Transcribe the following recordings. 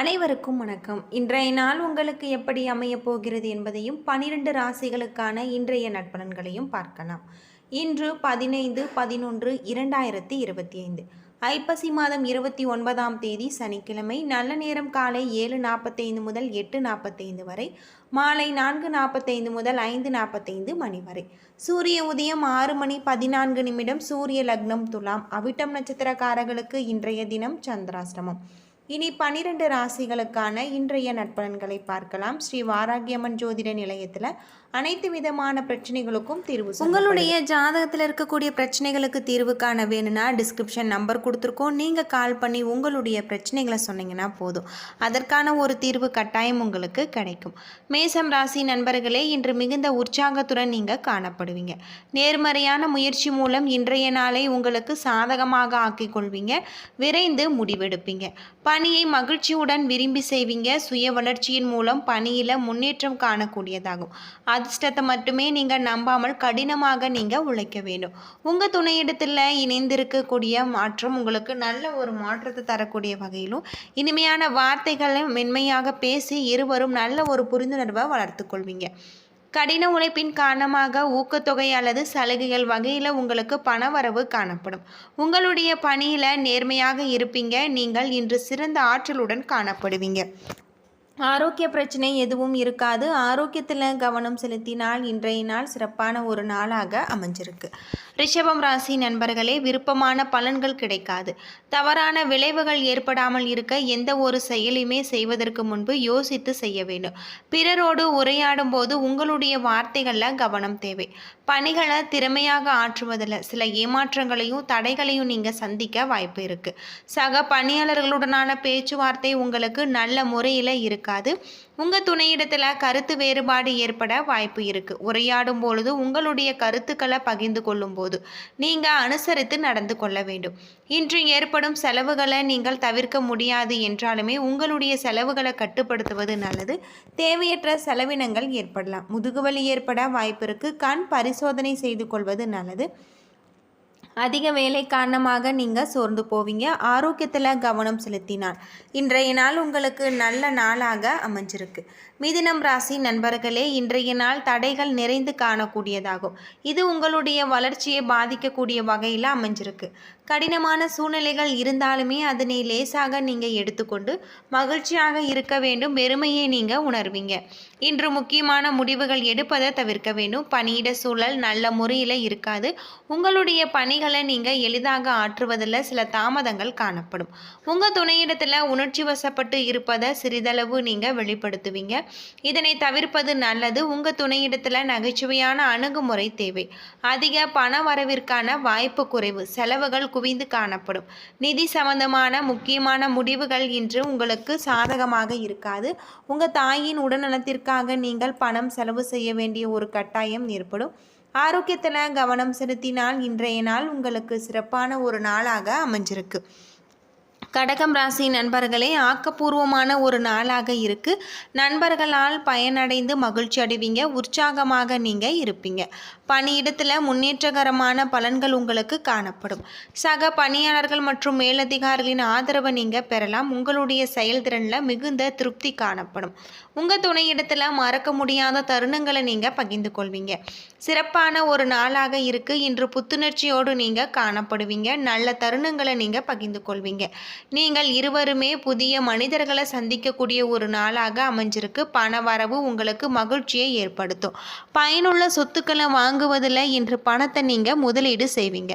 அனைவருக்கும் வணக்கம். இன்றைய நாள் உங்களுக்கு எப்படி அமையப் போகிறது என்பதையும் பனிரெண்டு ராசிகளுக்கான இன்றைய நட்பலன்களையும் பார்க்கலாம். இன்று பதினைந்து பதினொன்று இரண்டாயிரத்தி இருபத்தி ஐந்து ஐப்பசி மாதம் இருபத்தி ஒன்பதாம் தேதி சனிக்கிழமை நல்ல நேரம் காலை ஏழு நாற்பத்தைந்து முதல் எட்டு நாற்பத்தைந்து வரை மாலை நான்கு நாற்பத்தைந்து முதல் ஐந்து நாற்பத்தைந்து மணி வரை. சூரிய உதயம் ஆறு மணி பதினான்கு நிமிடம் சூரிய லக்னம் துலாம் அவிட்டம் நட்சத்திரக்காரர்களுக்கு இன்றைய தினம் சந்திராஷ்டமம். இனி பனிரெண்டு ராசிகளுக்கான இன்றைய நட்பலன்களை பார்க்கலாம். ஸ்ரீ வாராகியம்மன் ஜோதிட நிலையத்தில் அனைத்து விதமான பிரச்சனைகளுக்கும் தீர்வு உங்களுடைய ஜாதகத்தில் இருக்கக்கூடிய பிரச்சனைகளுக்கு தீர்வு காண வேணும்னா டிஸ்கிரிப்ஷன் நம்பர் கொடுத்துருக்கோம். நீங்கள் கால் பண்ணி உங்களுடைய பிரச்சனைகளை சொன்னீங்கன்னா போதும். அதற்கான ஒரு தீர்வு கட்டாயம் உங்களுக்கு கிடைக்கும். மேசம் ராசி நண்பர்களே இன்று மிகுந்த உற்சாகத்துடன் நீங்கள் காணப்படுவீங்க. நேர்மறையான முயற்சி மூலம் இன்றைய நாளை உங்களுக்கு சாதகமாக ஆக்கிக் கொள்வீங்க. விரைந்து முடிவெடுப்பீங்க. பணியை மகிழ்ச்சியுடன் விரும்பி செய்வீங்க. சுய வளர்ச்சியின் மூலம் பணியில் முன்னேற்றம் காணக்கூடியதாகும். அதிர்ஷ்டத்தை மட்டுமே நீங்கள் நம்பாமல் கடினமாக நீங்கள் உழைக்க வேண்டும். உங்கள் துணையிடத்தில் இணைந்திருக்கக்கூடிய மாற்றம் உங்களுக்கு நல்ல ஒரு மாற்றத்தை தரக்கூடிய வகையிலும் இனிமையான வார்த்தைகளை மென்மையாக பேசி இருவரும் நல்ல ஒரு புரிந்துணர்வை வளர்த்து கொள்வீங்க. கடின உழைப்பின் காரணமாக ஊக்கத்தொகை அல்லது சலுகைகள் வகையில் உங்களுக்கு பணவரவு காணப்படும். உங்களுடைய பணியில் நேர்மையாக இருப்பீங்க. நீங்கள் இன்று சிறந்த ஆற்றலுடன் காணப்படுவீங்க. ஆரோக்கிய பிரச்சனை எதுவும் இருக்காது. ஆரோக்கியத்தில் கவனம் செலுத்தினால் இன்றைய நாள் சிறப்பான ஒரு நாளாக அமைஞ்சிருக்கு. ரிஷபம் ராசி நண்பர்களே விருப்பமான பலன்கள் கிடைக்காது. தவறான விளைவுகள் ஏற்படாமல் இருக்க எந்த ஒரு செயலையுமே செய்வதற்கு முன்பு யோசித்து செய்ய வேண்டும். பிறரோடு உரையாடும் போது உங்களுடைய வார்த்தைகளில் கவனம் தேவை. பணிகளை திறமையாக ஆற்றுவதில் சில ஏமாற்றங்களையும் தடைகளையும் நீங்கள் சந்திக்க வாய்ப்பு இருக்குது சக பணியாளர்களுடனான பேச்சுவார்த்தை உங்களுக்கு நல்ல முறையில் இருக்காது. உங்கள் துணையிடத்தில் கருத்து வேறுபாடு ஏற்பட வாய்ப்பு இருக்குது உரையாடும் பொழுது உங்களுடைய கருத்துக்களை பகிர்ந்து கொள்ளும் போது. நீங்கள் அனுசரித்து நடந்து கொள்ள வேண்டும். இன்று ஏற்படும் செலவுகளை நீங்கள் தவிர்க்க முடியாது என்றாலுமே உங்களுடைய செலவுகளை கட்டுப்படுத்துவது நல்லது. தேவையற்ற செலவினங்கள் ஏற்படலாம். முதுகுவலி ஏற்பட வாய்ப்பிற்கு கண் பரிசோதனை செய்து கொள்வது நல்லது. அதிக வேலை காரணமாக நீங்கள் சோர்ந்து போவீங்க. ஆரோக்கியத்தில் கவனம் செலுத்தினார் இன்றைய நாள் உங்களுக்கு நல்ல நாளாக அமைஞ்சிருக்கு. மிதினம் ராசி நண்பர்களே இன்றைய நாள் தடைகள் நிறைந்து காணக்கூடியதாகும். இது உங்களுடைய வளர்ச்சியை பாதிக்கக்கூடிய வகையில் அமைஞ்சிருக்கு. கடினமான சூழ்நிலைகள் இருந்தாலுமே அதனை லேசாக நீங்கள் எடுத்துக்கொண்டு மகிழ்ச்சியாக இருக்க வேண்டும் பெருமையை நீங்கள் உணர்வீங்க. இன்று முக்கியமான முடிவுகள் எடுப்பதை தவிர்க்க வேண்டும். பணியிட சூழல் நல்ல முறையில் இருக்காது. உங்களுடைய பணிகளை நீங்கள் எளிதாக ஆற்றுவதில் சில தாமதங்கள் காணப்படும். உங்கள் துணையிடத்தில் உணர்ச்சி வசப்பட்டு இருப்பதை சிறிதளவு நீங்கள் வெளிப்படுத்துவீங்க. இதனை தவிர்ப்பது நல்லது. உங்கள் துணையிடத்தில் நகைச்சுவையான அணுகுமுறை தேவை. அதிக பண வரவிற்கான வாய்ப்பு குறைவு. செலவுகள் குவிந்து காணப்படும். நிதி சம்பந்தமான முக்கியமான முடிவுகள் இன்று உங்களுக்கு சாதகமாக இருக்காது. உங்கள் தாயின் உடல்நலத்திற்காக நீங்கள் பணம் செலவு செய்ய வேண்டிய ஒரு கட்டாயம் ஏற்படும். ஆரோக்கியத்தில் கவனம் செலுத்தினால் இன்றைய நாள் உங்களுக்கு சிறப்பான ஒரு நாளாக அமைஞ்சிருக்கு. கடகம் ராசி நண்பர்களே ஆக்கப்பூர்வமான ஒரு நாளாக இருக்கு. நண்பர்களால் பயனடைந்து மகிழ்ச்சி அடைவீங்க. உற்சாகமாக நீங்கள் இருப்பீங்க. பணியிடத்தில் முன்னேற்றகரமான பலன்கள் உங்களுக்கு காணப்படும். சக பணியாளர்கள் மற்றும் மேலதிகாரிகளின் ஆதரவை நீங்கள் பெறலாம். உங்களுடைய செயல்திறனில் மிகுந்த திருப்தி காணப்படும். உங்கள் துணையிடத்தில் மறக்க முடியாத தருணங்களை நீங்கள் பகிர்ந்து கொள்வீங்க. சிறப்பான ஒரு நாளாக இருக்கு. இன்று புத்துணர்ச்சியோடு நீங்கள் காணப்படுவீங்க. நல்ல தருணங்களை நீங்கள் பகிர்ந்து கொள்வீங்க. நீங்கள் இருவருமே புதிய மனிதர்களை சந்திக்கக்கூடிய ஒரு நாளாக அமைஞ்சிருக்கு. பண வரவு உங்களுக்கு மகிழ்ச்சியை ஏற்படுத்தும். பயனுள்ள சொத்துக்களை வாங்க வாங்குவதில் இன்று பணத்தை நீங்கள் முதலீடு செய்வீங்க.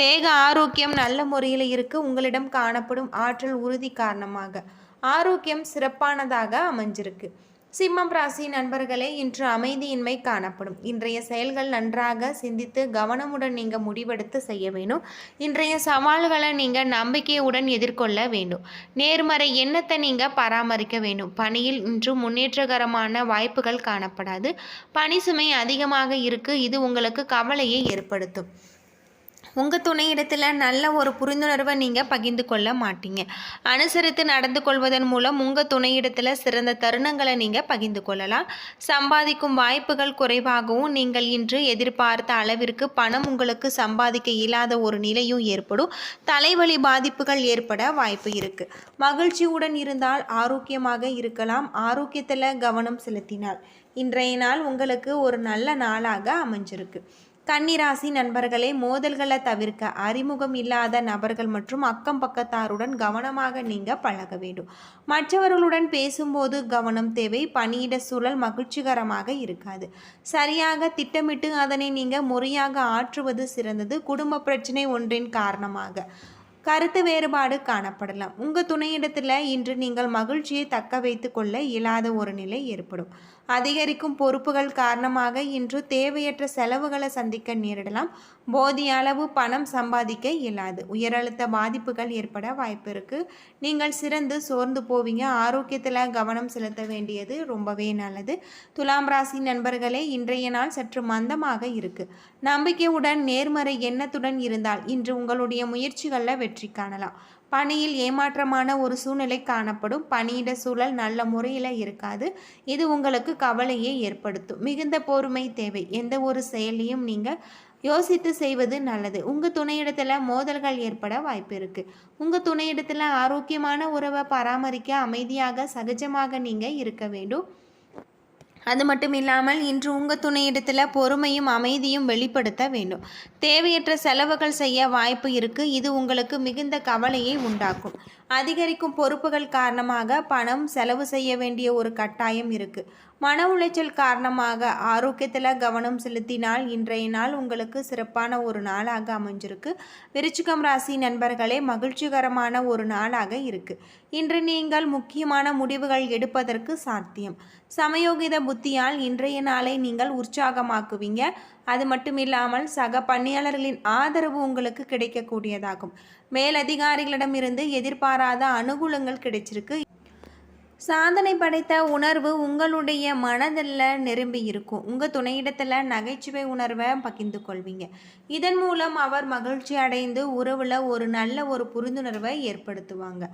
தேக ஆரோக்கியம் நல்ல முறையில் இருக்குது உங்களிடம் காணப்படும் ஆற்றல் உறுதி காரணமாக. ஆரோக்கியம் சிறப்பானதாக அமைஞ்சிருக்கு. சிம்மம் ராசி நண்பர்களே இன்று அமைதியின்மை காணப்படும். இன்றைய செயல்கள் நன்றாக சிந்தித்து கவனமுடன் நீங்கள் முடிவெடுத்து செய்ய வேணும் இன்றைய சவால்களை நீங்கள் நம்பிக்கையுடன் எதிர்கொள்ள வேண்டும். நேர்மறை எண்ணத்தை நீங்கள் பராமரிக்க வேண்டும். பணியில் இன்று முன்னேற்றகரமான வாய்ப்புகள் காணப்படாது. பணி சுமை அதிகமாக இருக்கு. இது உங்களுக்கு கவலையை ஏற்படுத்தும். உங்கள் துணையிடத்தில் நல்ல ஒரு புரிந்துணர்வை நீங்கள் பகிர்ந்து கொள்ள மாட்டீங்க. அனுசரித்து நடந்து கொள்வதன் மூலம் உங்கள் துணையிடத்தில் சிறந்த தருணங்களை நீங்கள் பகிர்ந்து கொள்ளலாம். சம்பாதிக்கும் வாய்ப்புகள் குறைவாகவும் நீங்கள் இன்று எதிர்பார்த்த அளவிற்கு பணம் உங்களுக்கு சம்பாதிக்க இயலாத ஒரு நிலையும் ஏற்படும். தலைவலி பாதிப்புகள் ஏற்பட வாய்ப்பு இருக்குது மகிழ்ச்சியுடன் இருந்தால் ஆரோக்கியமாக இருக்கலாம். ஆரோக்கியத்தில் கவனம் செலுத்தினால். இன்றைய நாள் உங்களுக்கு ஒரு நல்ல நாளாக அமைஞ்சிருக்கு. கன்னிராசி நண்பர்களே மோதல்களை தவிர்க்க அறிமுகம் இல்லாத நபர்கள் மற்றும் அக்கம் பக்கத்தாருடன் கவனமாக நீங்க பழக வேண்டும். மற்றவர்களுடன் பேசும்போது கவனம் தேவை பணியிட சூழல் மகிழ்ச்சிகரமாக இருக்காது. சரியாக திட்டமிட்டு அதனை நீங்க முறையாக ஆற்றுவது சிறந்தது. குடும்ப பிரச்சனை ஒன்றின் காரணமாக கருத்து வேறுபாடு காணப்படலாம். உங்கள் துணையிடத்தில் இன்று நீங்கள் மகிழ்ச்சியை தக்க வைத்து கொள்ள இயலாத ஒரு நிலை ஏற்படும். அதிகரிக்கும் பொறுப்புகள் காரணமாக இன்று தேவையற்ற செலவுகளை சந்திக்க நேரிடலாம். போதிய அளவு பணம் சம்பாதிக்க இயலாது. உயரழுத்த பாதிப்புகள் ஏற்பட வாய்ப்பு இருக்குது நீங்கள் சிறந்து சோர்ந்து போவீங்க. ஆரோக்கியத்தில் கவனம் செலுத்த வேண்டியது ரொம்பவே நல்லது. துலாம் ராசி நண்பர்களே இன்றைய நாள் சற்று மந்தமாக இருக்குது நம்பிக்கையுடன் நேர்மறை எண்ணத்துடன் இருந்தால் இன்று உங்களுடைய முயற்சிகளில் வெற்றி காணலாம். பணியில் ஏமாற்றமான ஒரு சூழ்நிலை காணப்படும். பணியிட சூழல் நல்ல முறையில் இருக்காது. இது உங்களுக்கு கவலையை ஏற்படுத்தும். மிகுந்த பொறுமை தேவை. எந்த ஒரு செயலையும் நீங்கள் யோசித்து செய்வது நல்லது. உங்கள் துணையிடத்தில் மோதல்கள் ஏற்பட வாய்ப்பு இருக்குது உங்கள் துணையிடத்தில் ஆரோக்கியமான உறவை பராமரிக்க அமைதியாக சகஜமாக நீங்கள் இருக்க வேண்டும். அது மட்டும் இல்லாமல் இன்று உங்கள் துணையிடத்தில் பொறுமையும் அமைதியும் வெளிப்படுத்த வேண்டும். தேவையற்ற செலவுகள் செய்ய வாய்ப்பு இருக்குது இது உங்களுக்கு மிகுந்த கவலையை உண்டாக்கும். அதிகரிக்கும் பொறுப்புகள் காரணமாக பணம் செலவு செய்ய வேண்டிய ஒரு கட்டாயம் இருக்குது மன உளைச்சல் காரணமாக ஆரோக்கியத்தில் கவனம் செலுத்தினால் இன்றைய நாள் உங்களுக்கு சிறப்பான ஒரு நாளாக அமைஞ்சிருக்கு. விருச்சிகம் ராசி நண்பர்களே மகிழ்ச்சிகரமான ஒரு நாளாக இருக்கு. இன்று நீங்கள் முக்கியமான முடிவுகள் எடுப்பதற்கு சாத்தியம். சமயோகித புத்தியால் இன்றைய நாளை நீங்கள் உற்சாகமாக்குவீங்க. அது மட்டும் இல்லாமல் சக பணியாளர்களின் ஆதரவு உங்களுக்கு கிடைக்கக்கூடியதாகும். மேலதிகாரிகளிடமிருந்து எதிர்பாராத அனுகூலங்கள் கிடைச்சிருக்கு. சாதனை படைத்த உணர்வு உங்களுடைய மனதில் நிரம்பி இருக்கும். உங்கள் துணையிடத்தில் நகைச்சுவை உணர்வை பகிர்ந்து கொள்வீங்க. இதன் மூலம் அவர் மகிழ்ச்சி அடைந்து உறவில் ஒரு நல்ல ஒரு புரிந்துணர்வை ஏற்படுத்துவாங்க.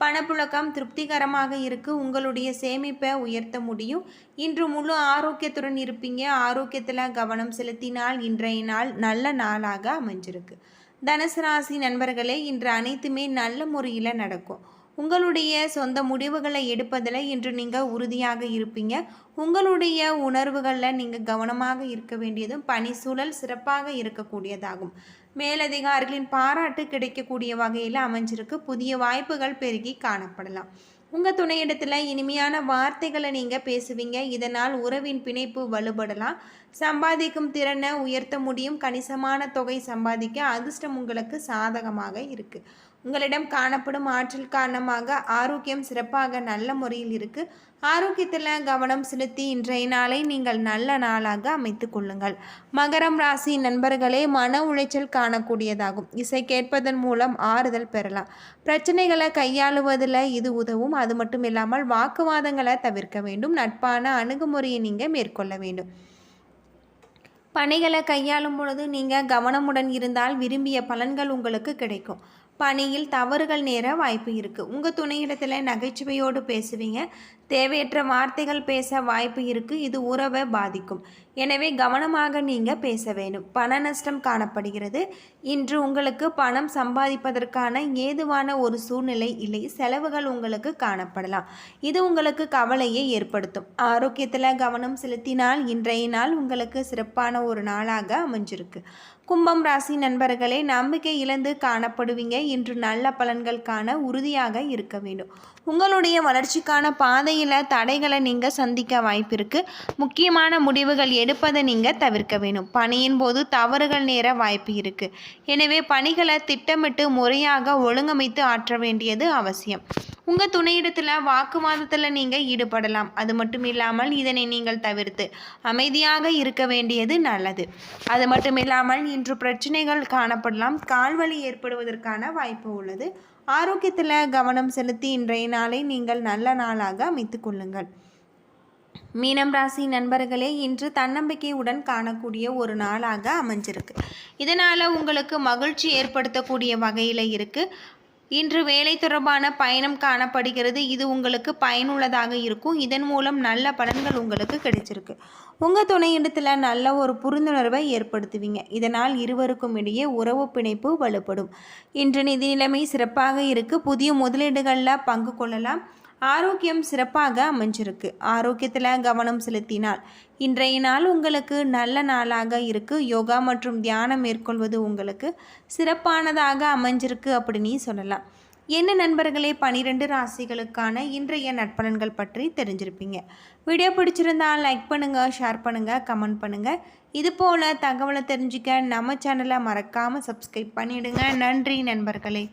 பணப்புழக்கம் திருப்திகரமாக இருக்கு. உங்களுடைய சேமிப்பை உயர்த்த முடியும். இன்று முழு ஆரோக்கியத்துடன் இருப்பீங்க. ஆரோக்கியத்தில் கவனம் செலுத்தினால் இன்றைய நாள் நல்ல நாளாக அமைஞ்சிருக்கு. தனுசு ராசி நண்பர்களே இன்று அனைத்துமே நல்ல முறையில் நடக்கும். உங்களுடைய சொந்த முடிவுகளை எடுப்பதில் இன்று நீங்கள் உறுதியாக இருப்பீங்க. உங்களுடைய உணர்வுகளில் நீங்கள் கவனமாக இருக்க வேண்டியதும் பணி சூழல் சிறப்பாக இருக்கக்கூடியதாகும். மேலதிகாரிகளின் பாராட்டு கிடைக்கக்கூடிய வகையில் அமைஞ்சிருக்கு. புதிய வாய்ப்புகள் பெருகி காணப்படலாம். உங்கள் துணையிடத்தில் இனிமையான வார்த்தைகளை நீங்கள் பேசுவீங்க. இதனால் உறவின் பிணைப்பு வலுபடலாம். சம்பாதிக்கும் திறனை உயர்த்த முடியும். கணிசமான தொகை சம்பாதிக்க அதிர்ஷ்டம் உங்களுக்கு சாதகமாக இருக்குது உங்களிடம் காணப்படும் ஆற்றல் காரணமாக ஆரோக்கியம் சிறப்பாக நல்ல முறையில் இருக்குது ஆரோக்கியத்தில் கவனம் செலுத்தி இன்றைய நாளை நீங்கள் நல்ல நாளாக அமைத்து கொள்ளுங்கள். மகரம் ராசி நண்பர்களே மன உளைச்சல் காணக்கூடியதாகும். இசை கேட்பதன் மூலம் ஆறுதல் பெறலாம். பிரச்சனைகளை கையாளுவதில் இது உதவும். அது மட்டும் இல்லாமல் வாக்குவாதங்களை தவிர்க்க வேண்டும். நட்பான அணுகுமுறையை நீங்கள் மேற்கொள்ள வேண்டும். பணிகளை கையாளும் பொழுது நீங்கள் கவனமுடன் இருந்தால் விரும்பிய பலன்கள் உங்களுக்கு கிடைக்கும். பணியில் தவறுகள் நேர வாய்ப்பு இருக்குது உங்கள் துணையிடத்தில் நகைச்சுவையோடு பேசுவீங்க. தேவையற்ற வார்த்தைகள் பேச வாய்ப்பு இருக்குது இது உறவை பாதிக்கும். எனவே கவனமாக நீங்கள் பேச வேணும் பண நஷ்டம் காணப்படுகிறது. இன்று உங்களுக்கு பணம் சம்பாதிப்பதற்கான ஏதுவான ஒரு சூழ்நிலை இல்லை. செலவுகள் உங்களுக்கு காணப்படலாம். இது உங்களுக்கு கவலையை ஏற்படுத்தும். ஆரோக்கியத்தில் கவனம் செலுத்தினால் இன்றைய நாள் உங்களுக்கு சிறப்பான ஒரு நாளாக அமைஞ்சிருக்கு. கும்பம் ராசி நண்பர்களே நம்பிக்கை இழந்து காணப்படுவீங்க. இன்று நல்ல பலன்கள் காண உறுதியாக இருக்க வேண்டும். உங்களுடைய வளர்ச்சிக்கான பாதையில் தடைகளை நீங்கள் சந்திக்க வாய்ப்பு இருக்குது முக்கியமான முடிவுகள் எடுப்பதை நீங்கள் தவிர்க்க வேணும் பணியின் போது தவறுகள் நேர வாய்ப்பு இருக்குது எனவே பணிகளை திட்டமிட்டு முறையாக ஒழுங்கமைத்து ஆற்ற வேண்டியது அவசியம். உங்கள் துணையிடத்தில் வாக்குவாதத்தில் நீங்கள் ஈடுபடலாம். அது மட்டும் இல்லாமல் இதனை நீங்கள் தவிர்த்து அமைதியாக இருக்க வேண்டியது நல்லது. அது மட்டும் இல்லாமல் இன்று பிரச்சனைகள் காணப்படலாம். கால்வலி ஏற்படுவதற்கான வாய்ப்பு உள்ளது. ஆரோக்கியத்தில் கவனம் செலுத்தி இன்றைய நாளை நீங்கள் நல்ல நாளாக அமைத்து கொள்ளுங்கள். மீனம் ராசி நண்பர்களே இன்று தன்னம்பிக்கையுடன் காணக்கூடிய ஒரு நாளாக அமைஞ்சிருக்கு. இதனால் உங்களுக்கு மகிழ்ச்சி ஏற்படுத்தக்கூடிய வகையில் இருக்குது இன்று வேலை தொடர்பான பயணம் காணப்படுகிறது. இது உங்களுக்கு பயனுள்ளதாக இருக்கும். இதன் மூலம் நல்ல பலன்கள் உங்களுக்கு கிடைச்சிருக்கு. உங்கள் துணையிடத்தில் நல்ல ஒரு புரிந்துணர்வை ஏற்படுத்துவீங்க. இதனால் இருவருக்கும் இடையே உறவு பிணைப்பு வலுப்படும். இன்று நிதி நிலைமை சிறப்பாக இருக்குது புதிய முதலீடுகளில் பங்கு கொள்ளலாம். ஆரோக்கியம் சிறப்பாக அமைஞ்சிருக்கு. ஆரோக்கியத்தில் கவனம் செலுத்தினால். இன்றைய நாள் உங்களுக்கு நல்ல நாளாக இருக்கு. யோகா மற்றும் தியானம் மேற்கொள்வது உங்களுக்கு சிறப்பானதாக அமைஞ்சிருக்கு அப்படின்னு சொல்லலாம். என்ன நண்பர்களே பனிரெண்டு ராசிகளுக்கான இன்றைய நட்பலன்கள் பற்றி தெரிஞ்சிருப்பீங்க. வீடியோ பிடிச்சிருந்தால் லைக் பண்ணுங்கள் ஷேர் பண்ணுங்கள் கமெண்ட் பண்ணுங்கள் இது போல் தகவலை தெரிஞ்சுக்க நம்ம சேனலை மறக்காமல் சப்ஸ்கிரைப் பண்ணிவிடுங்க நன்றி நண்பர்களே.